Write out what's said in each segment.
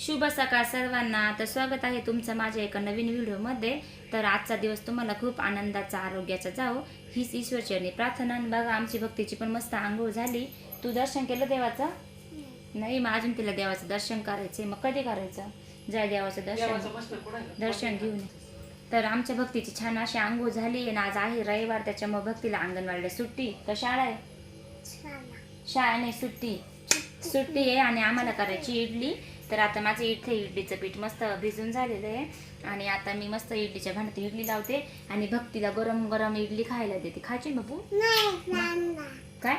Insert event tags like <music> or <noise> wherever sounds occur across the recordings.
शुभ सकाळ सर्वांना. तर स्वागत आहे तुमचं माझ्या एका नवीन व्हिडिओमध्ये. तर आजचा दिवस तुम्हाला खूप आनंदाचा आरोग्याचा जाओ हीच ईश्वरचरणी प्रार्थना. आणि बघा आमची भक्तीची पण मस्त आंघोळ झाली. तू दर्शन केलं देवाचं? नाही मग अजून तिला देवाचं दर्शन करायचंय. मग कधी करायचं? जय देवाचं दर्शन. दर्शन घेऊन. तर आमच्या भक्तीची छान अशी आंघोळ झाली. आणि आज आहे रविवार त्याच्यामुळे भक्तीला अंगणवाडीला सुट्टी. का शाळा आहे? शाळा नाही सुट्टी. सुट्टी आहे आणि आम्हाला करायची इडली. तर आता माझं इथे इडलीचं पीठ मस्त भिजून झालेलं आहे. आणि आता मी मस्त इडलीच्या भांड्यात इडली लावते आणि भक्तीला गरम गरम इडली खायला देते. खायची बाबू? काय?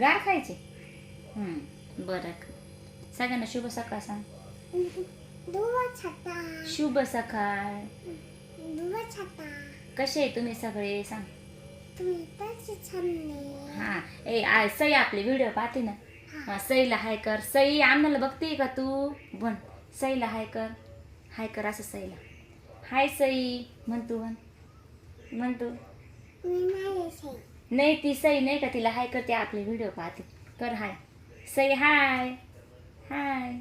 गार खायचे? हम्म, बरं. सगळ्यांना शुभ सकाळ सांग. शुभ सकाळ. कसे आहे तुम्ही सगळे? सांग. हा ए सई आपले व्हिडिओ पाहते ना. हा, सईला हाय कर. सई आम्हाला बघते का तू? बन सईला हाय कर. हाय कर असं सईला. हाय सई म्हण तू म्हण. म्हण तू. नाही ती सई नाही का तिला हाय करते आपले व्हिडिओ पाहते. कर हाय. सई हाय. हाय.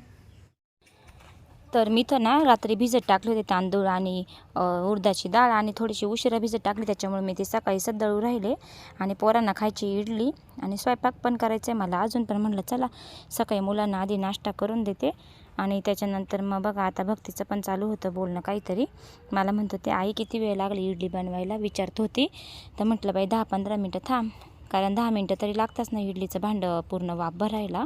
तर मी तर ना रात्री भिजत टाकले होते तांदूळ आणि उडदाची डाळ आणि थोडीशी उशिरा भिजत टाकली. त्याच्यामुळे मी ते सकाळी सदळू राहिले आणि पोरांना खायची इडली आणि स्वयंपाक पण करायचं आहे मला. अजून पण म्हटलं चला सकाळी मुलांना आधी नाश्ता करून देते. आणि त्याच्यानंतर मग बघा आता भक्तीचं पण चालू होतं बोलणं काहीतरी. मला म्हणत होते आई किती वेळ लागली इडली बनवायला? विचारत होती. तर म्हटलं बाई दहा पंधरा मिनटं थांब कारण दहा मिनटं तरी लागताच ना इडलीचं भांडं पूर्ण वाफ भरायला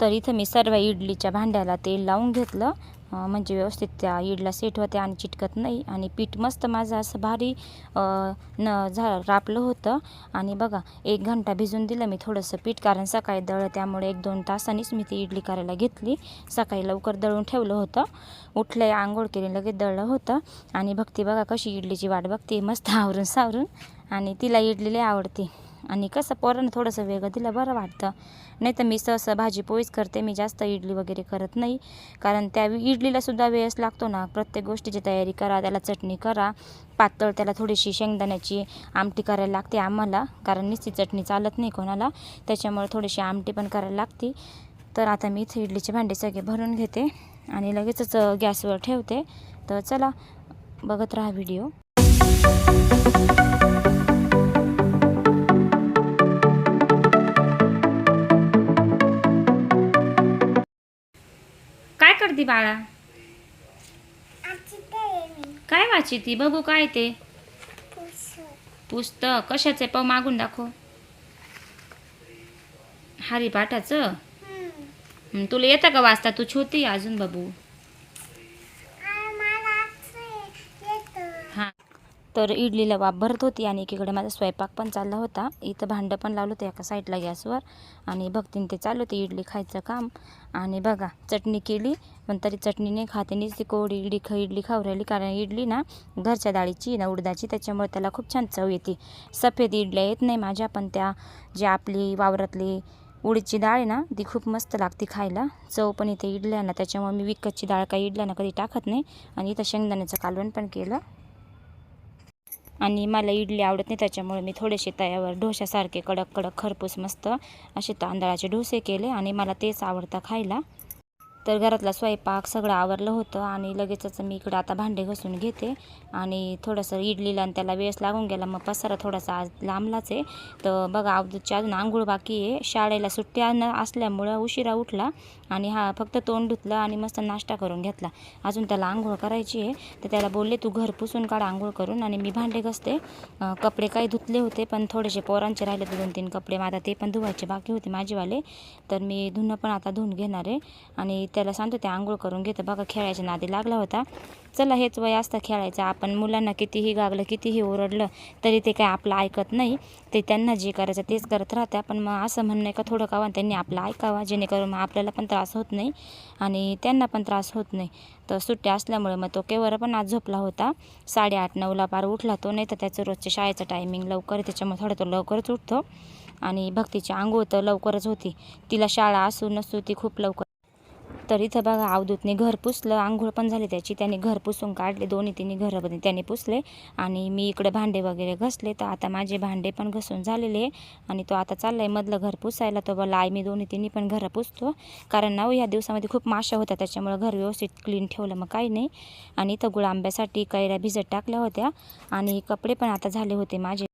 तर इथं मी सर्व इडलीच्या भांड्याला तेल लावून घेतलं. म्हणजे व्यवस्थित त्या इडला सेट होत्या आणि चिटकत नाही. आणि पीठ मस्त माझं असं भारी न झा रापलं होतं. आणि बघा एक घंटा भिजून दिलं मी थोडंसं पीठ कारण सकाळी दळलं त्यामुळे एक दोन तासांनीच मी ती इडली करायला घेतली. सकाळी लवकर दळून ठेवलं होतं. उठले आंघोळ केली लगेच दळलं होतं. आणि भक्ती बघा कशी इडलीची वाट बघते मस्त आवरून सावरून. आणि तिला इडली लई आवडते. आणि कसं पोरानं थोडंसं वेगळं दिलं बरं वाटतं. नाही तर मी सहसा भाजी पोळीच करते. मी जास्त इडली वगैरे करत नाही. कारण त्या इडलीलासुद्धा वेळच लागतो ना. प्रत्येक गोष्टीची तयारी करा त्याला चटणी करा. पातळ त्याला थोडीशी शेंगदाण्याची आमटी करायला लागते आम्हाला. कारण नुसती चटणी चालत नाही कोणाला. त्याच्यामुळे थोडीशी आमटी पण करायला लागते. तर आता मी इथे इडलीचे भांडे सगळे भरून घेते आणि लगेचच गॅसवर ठेवते. तर चला बघत राहा व्हिडिओ. करते बाळा? काय वाची ती? बघू काय ते. पुस्तक. कशाचं? पाव मागून दाखव. हरिपाठाचं तुला येतं का वाचता? तू छोटी अजून बाबू हां तर इडलीला वाफ भरत होती आणि एकीकडे माझा स्वयंपाक पण चालला होता. इथं भांडं पण लावलं होतं एका साईडला गॅसवर. आणि भक्तीन ते चालू होते इडली खायचं काम. आणि बघा चटणी केली. पण तरी चटणी नाही खाते नुसती कोरडी इडली ख इडली खाऊ राहिली. कारण इडली ना घरच्या डाळीची ना उडदाची. त्याच्यामुळे त्याला खूप छान चव येते. सफेद इडल्या येत नाही माझ्या पण त्या जी आपली वावरातली उडीदची डाळ आहे ना ती खूप मस्त लागते खायला. चव पण इथे इडल्या ना. त्याच्यामुळे मी विकतची डाळ काही इडल्यानं कधी टाकत नाही. आणि इथं शेंगदाण्याचं कालवण पण केलं. आणि मला इडली आवडत नाही त्याच्यामुळे मी थोडेसे तयावर डोशासारखे कडक कडक खरपूस मस्त असे तांदळाचे डोसे केले आणि मला तेच आवडतं खायला. तर घरातला स्वयंपाक सगळं आवरलं होतं आणि लगेचच मी इकडं आता भांडे घसून घेते. आणि थोडंसं इडलीला आणि त्याला वेळच लागून गेला. मग पसारा थोडासा आज लांबलाच आहे. तर बघा अवधूतची अजून आंघोळ बाकी आहे. शाळेला सुट्ट्या न असल्यामुळं उशिरा उठला आणि हा फक्त तोंड धुतलं आणि मस्त नाश्ता करून घेतला. अजून त्याला आंघोळ करायची आहे. तर त्याला बोलले तू घर पुसून काढ आंघोळ करून. आणि मी भांडे घसते. कपडे काही धुतले होते पण थोडेसे पोरांचे राहिले होते दोन तीन कपडे. मग आता ते पण धुवायचे बाकी होते माझेवाले. तर मी धुणं पण आता धुवून घेणार आहे. आणि त्याला सांगतो ते आंघोळ करून घेतं. बघा खेळायच्या नादी लागला होता. चला हेच वय असतं खेळायचं. आपण मुलांना कितीही गागलं कितीही ओरडलं तरी ते काय आपलं ऐकत नाही. ते त्यांना जे करायचं तेच करत राहते पण मग असं म्हणणं आहे का थोडं कावा त्यांनी आपलं ऐकावा. जेणेकरून मग आपल्याला पण त्रास होत नाही आणि त्यांना पण त्रास होत नाही. तर सुट्ट्या असल्यामुळे मग तो केवर पण आज झोपला होता. साडेआठ नऊला पार उठला तो. नाही तर त्याचं रोजच्या शाळेचं टायमिंग लवकर त्याच्यामुळे थोडं तो लवकरच उठतो. आणि भक्तीची आंघोळ तर लवकरच होती. तिला शाळा असू नसू ती खूप लवकर तर इथं बघा अवधूतने घर पुसलं आंघोळ पण झाली त्याची. त्याने घर पुसून काढले दोन्ही तिन्ही घरं त्याने पुसले. आणि मी इकडे भांडे वगैरे घसले. तर आता माझे भांडे पण घसून झालेले आणि तो आता चालला आहे मधलं घर पुसायला. तो बोला आई मी दोन्ही तिन्ही पण घरं पुसतो. कारण ना ह्या या दिवसामध्ये खूप माशा होत्या. त्याच्यामुळं घर व्यवस्थित क्लीन ठेवलं मग काही नाही. आणि इथं गुळ आंब्यासाठी कैऱ्या भिजत टाकल्या होत्या. आणि कपडे पण आता झाले होते माझे.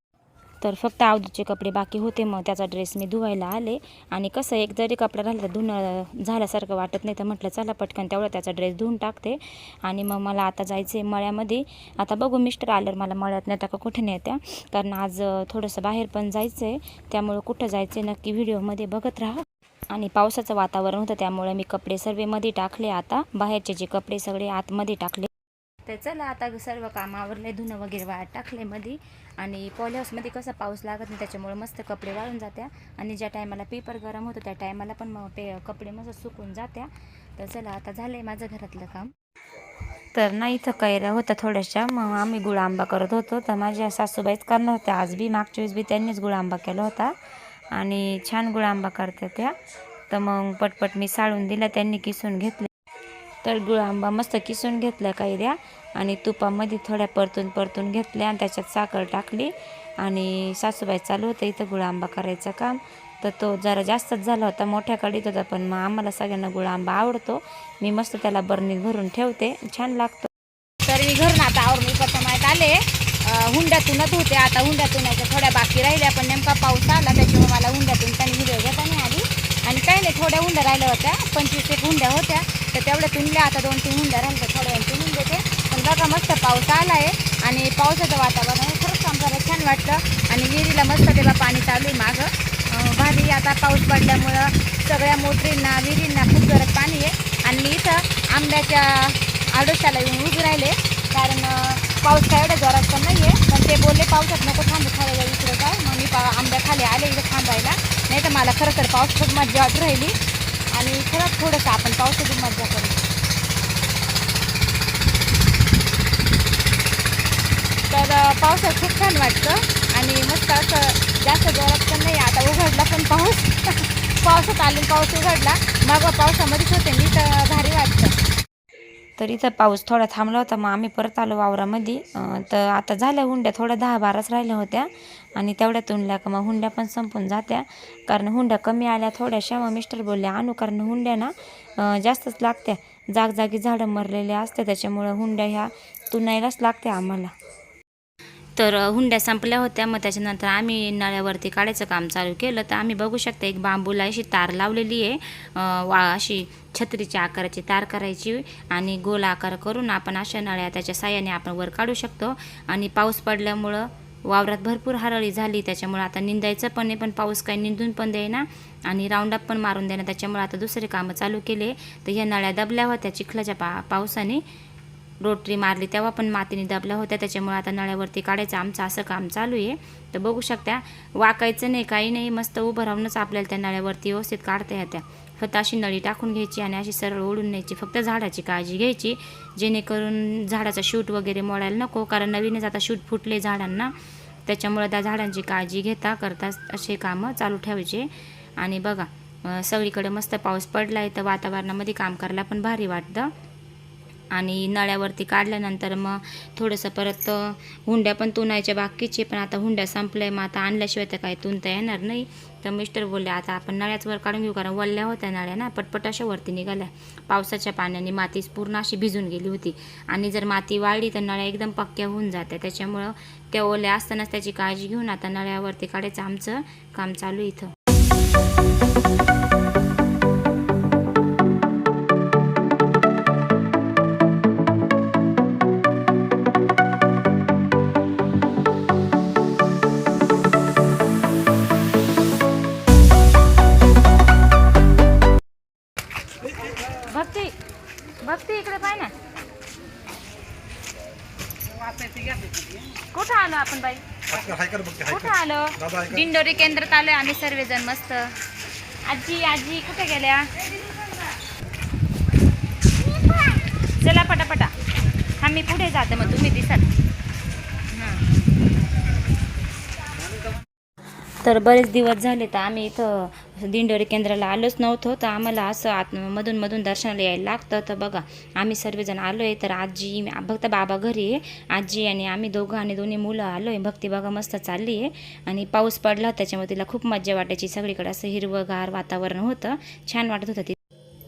तर फक्त अवधूचे कपडे बाकी होते मग त्याचा ड्रेस मी धुवायला आले. आणि कसं एक जरी कपडा राहिला तर धुणं झाल्यासारखं वाटत नाही तर म्हटलं चला पटकन तेवढं त्याचा ड्रेस धुवून टाकते. आणि मग मला आता जायचं आहे मळ्यामध्ये. आता बघू मिस्टर आल्यावर मला मळ्यात नेता का कुठे नेत्या? कारण आज थोडंसं बाहेर पण जायचं आहे त्यामुळं कुठं जायचं आहे नक्की व्हिडिओमध्ये बघत राहा. आणि पावसाचं वातावरण होतं त्यामुळे मी कपडे सर्वेमध्ये टाकले आता. बाहेरचे जे कपडे सगळे आतमध्ये टाकले. तर चला आता सर्व काम आवरले धुणं वगैरे वाट टाकले मध्ये आणि पॉलीहाऊसमध्ये कसा पाऊस लागत नाही त्याच्यामुळे मस्त कपडे वाळून जात्या. आणि ज्या टायमाला पेपर गरम होतं त्या टायमाला पण मग पे कपडे मस्त सुकून जात्या. तर चला आता झालं आहे माझं घरातलं काम. तर ना इथं कैऱ्या होत्या थोड्याशा. मग आम्ही गुळ आंबा करत होतो. तर माझ्या सासूबाईच करणार होत्या. आज बी मागच्या वेळेस बी त्यांनीच गुळ आंबा केला होता. आणि छान गुळ आंबा करत्या त्या. तर मग पटपट मी साळून दिला त्यांनी किसून घेतले. तर गुळ आंबा मस्त किसून घेतल्या कैऱ्या आणि तुपामध्ये थोड्या परतून परतून घेतल्या आणि त्याच्यात साखर टाकली. आणि सासूबाई चालू होतं इथं गुळ आंबा करायचं काम. तर तो जरा जास्तच झाला होता मोठ्या कडीत होता पण मग आम्हाला सगळ्यांना गुळ आंबा आवडतो. मी मस्त त्याला बरणीत भरून ठेवते. छान लागतो. तर मी घरून आता आवरून इकडच्या आले. हुंड्यातूनच होते. आता हुंड्यातून थोड्या बाकी राहिल्या पण नेमका पाऊस आला त्याच्यामुळे मला हुंड्यातून त्यांनी व्हिडिओ घेता नाही आली. आणि काही नाही थोड्या हुंड्या राहिल्या होत्या. पंचवीस एक हुंड्या होत्या. तर तेवढ्या तुनल्या आता दोन तीन हुंड्या राहिल्या थोड्या वेळ देते पण बघा मस्त पाऊस आला आहे आणि पावसाचं वातावरण खरंच आमच्याला छान वाटतं आणि विहिरीला मस्त तेव्हा पाणी चालू आहे मागं. भारी आता पाऊस पडल्यामुळं सगळ्या मोटरींना विहिरींना खूप गरज पाणी आहे. आणि इथं आंब्याच्या आडोशाला येऊन उभी राहिले. कारण पाऊस काय एवढ्या जोरात पण नाही आहे पण ते बोलले पावसात नको थांबू खाली जाऊ इकडं काय मग मी पा आंब्या खाली आले इथं थांबायला. नाही तर मला खरं तर पाऊस खूप मजा राहिली. आणि खरंच थोडंसं आपण पावसाची मजा करू. तर पावसात खूप छान वाटतं आणि मस्त असं जास्त जोरात पण नाही आता उघडला पण पाऊस. <laughs> पावसात आले पाऊस उघडला. मग पावसामध्येच होते मी तर भारी वाटतं तर इथं पाऊस थोडा थांबला होता. मग आम्ही परत आलो वावरामध्ये. तर आता झाल्या हुंड्या थोड्या दहा बाराच राहिल्या होत्या. आणि तेवढ्यात उनल्या का मग हुंड्या पण संपून जात्या. कारण हुंड्या कमी आल्या थोड्याशा. मग मिस्टर बोलले आणू कारण हुंड्या ना जास्तच लागत्या. जागजागी झाडं मरलेले असते. त्याच्यामुळं हुंड्या ह्या तुनायलाच लागत्या आम्हाला. तर हुंड्या संपल्या होत्या. मग त्याच्यानंतर आम्ही नळ्यावरती काढायचं काम चालू केलं. तर आम्ही बघू शकता एक बांबूला अशी तार लावलेली आहे. वा अशी छत्रीच्या आकाराची तार करायची आणि गोल आकार करून आपण अशा नळ्या त्याच्या साह्याने आपण वर काढू शकतो. आणि पाऊस पडल्यामुळं वावरात भरपूर हरळी झाली. त्याच्यामुळं आता निंदायचं पण नाही पण पाऊस काही निंदून पण देईना. आणि राऊंडअप पण मारून देणार त्याच्यामुळे आता दुसरे कामं चालू केले. तर ह्या नळ्या दबल्या होत्या चिखलाच्या पा पावसाने. रोटरी मारली तेव्हा पण मातीने दबल्या होत्या. त्याच्यामुळे आता नळ्यावरती काढायचं आमचं असं काम चालू आहे. तर बघू शकता वाकायचं नाही काही नाही. मस्त उभं राहूनच आपल्याला त्या नळ्यावरती व्यवस्थित काढता येत्या. फक्त अशी नळी टाकून घ्यायची आणि अशी सरळ ओढून न्यायची. फक्त झाडाची काळजी घ्यायची जेणेकरून झाडाचा शूट वगैरे मोडायला नको. कारण नवीनच आता शूट फुटले झाडांना. त्याच्यामुळे त्या झाडांची काळजी घेता करता असे कामं चालू ठेवायचे. आणि बघा सगळीकडे मस्त पाऊस पडला आहे तर वातावरणामध्ये काम करायला पण भारी वाटतं. आणि नळ्यावरती काढल्यानंतर मग थोडंसं परत हुंड्या पण तुनायच्या बाकीचे पण आता हुंड्या संपल्या मग आता आणल्याशिवाय तर काही तुनता येणार नाही. तर मिस्टर बोलले आता आपण नळ्याच वर काढून घेऊ कारण वल्ल्या होत्या नळ्या ना पटपट अशा वरती निघाल्या. पावसाच्या पाण्याने माती पूर्ण अशी भिजून गेली होती. आणि जर माती वाळली तर नळ्या एकदम पक्क्या होऊन जात्या. त्याच्यामुळं त्या ओल्या असतानाच त्याची काळजी घेऊन आता नळ्यावरती काढायचं आमचं काम चालू आहे इथं. दिंडोरी केंद्रात आलोय आम्ही सर्वजण मस्त. आजी आजी कुठे गेल्या? चला पटापटा. हा मी पुढे जाते मग तुम्ही दिसाल. तर बरेच दिवस झाले तर आम्ही इथं दिंडोरी केंद्राला आलोच नव्हतो तर आम्हाला असं आत मधून मधून दर्शनाला यायला लागतं. तर बघा आम्ही सर्वजण आलो आहे तर आजी फक्त बाबा घरी आहे. आजी आणि आम्ही दोघं आणि दोन्ही मुलं आलो आहे भक्ती बघा मस्त चालली आहे. आणि पाऊस पडला त्याच्यामुळे तिला खूप मजा वाटायची. सगळीकडे असं हिरवंगार वातावरण होतं. छान वाटत होतं ती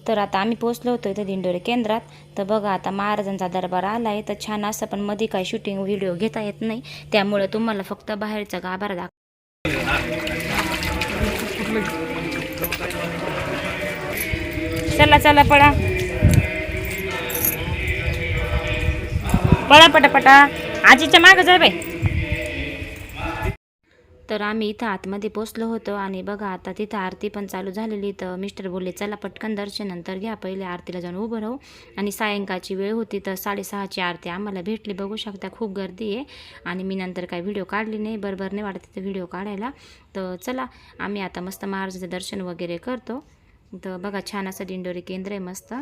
तर आता आम्ही पोचलो होतो इथं दिंडोरी केंद्रात. तर बघा आता महाराजांचा दरबार आला आहे तर छान असं पण मध्ये काही शूटिंग व्हिडिओ घेता येत नाही. त्यामुळे तुम्हाला फक्त बाहेरचा गाभारा दाखव चला चला पळा. पळा पटापटा. आजीच्या मागं जाय बाई. तर आम्ही इथं आतमध्ये पोचलो होतो आणि बघा आता तिथं आरती पण चालू झालेली. तर मिस्टर बोलले चला पटकन दर्शन नंतर घ्या पहिले आरतीला जाऊन उभं राहू. आणि सायंकाळची वेळ होती तर साडेसहाची आरती आम्हाला भेटली. बघू शकता खूप गर्दी आहे आणि मी नंतर काही व्हिडिओ काढली नाही. बरोबर नाही वाटत तिथं व्हिडिओ काढायला. तर चला आम्ही आता मस्त महाराजाचं दर्शन वगैरे करतो. तर बघा छान असं दिंडोरी केंद्र आहे मस्त.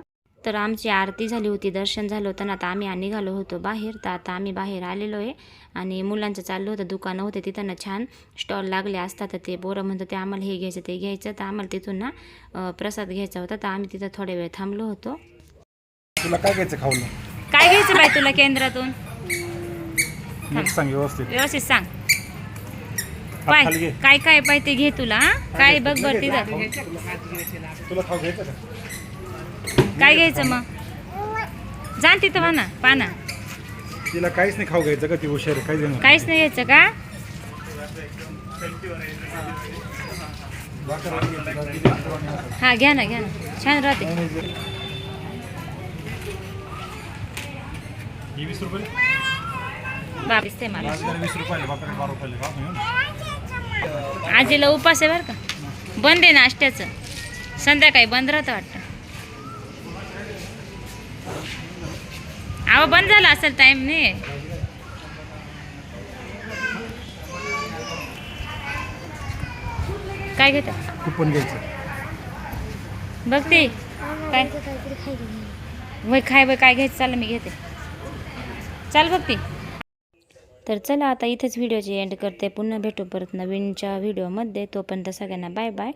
तर आमची आरती झाली होती दर्शन झालं होतं ना आता आम्ही निघालो होतो बाहेर. तर आता आम्ही बाहेर आलेलो आहे आणि मुलांचं चाललं होतं दुकानं होते तिथं ना छान स्टॉल लागले असतात. तर ते बोरं म्हणतो ते आम्हाला हे घ्यायचं ते घ्यायचं. तर आम्हाला तिथून ना प्रसाद घ्यायचा होता. तर आम्ही तिथं थोड्या वेळ थांबलो होतो. तुला काय घ्यायचं खाऊन? काय घ्यायचं बाई तुला केंद्रातून? सांग व्यवस्थित. व्यवस्थित सांग. पाय. काय काय पाय ते घे तुला? काय बघ बरं तिथं. तुला खाऊ घ्यायचं का? काय घ्यायचं मग? जा तिथं म्हणा पाना तिला काहीच नाही खाऊ घ्यायचं का ती हुशार आहे, काहीच नाही. काहीच नाही घ्यायचं का? हा घ्या ना घ्या ना. छान राहते. बाप दिसते मला. आजीला उपास आहे बरं का? बंद आहे नाश्त्याचं. संध्याकाळी बंद राहतं वाटतं. अहो बंद झाला असेल टाईम नाही काय घेता? कुपन घ्यायचं. बघते. काय? वय खाय वय काय घ्यायचं चाल मी घेते. चाल बघते तर चला आता इथेच व्हिडिओची एंड करते. पुन्हा भेटू परत नवीनच्या व्हिडिओमध्ये तोपर्यंत सगळ्यांना बाय बाय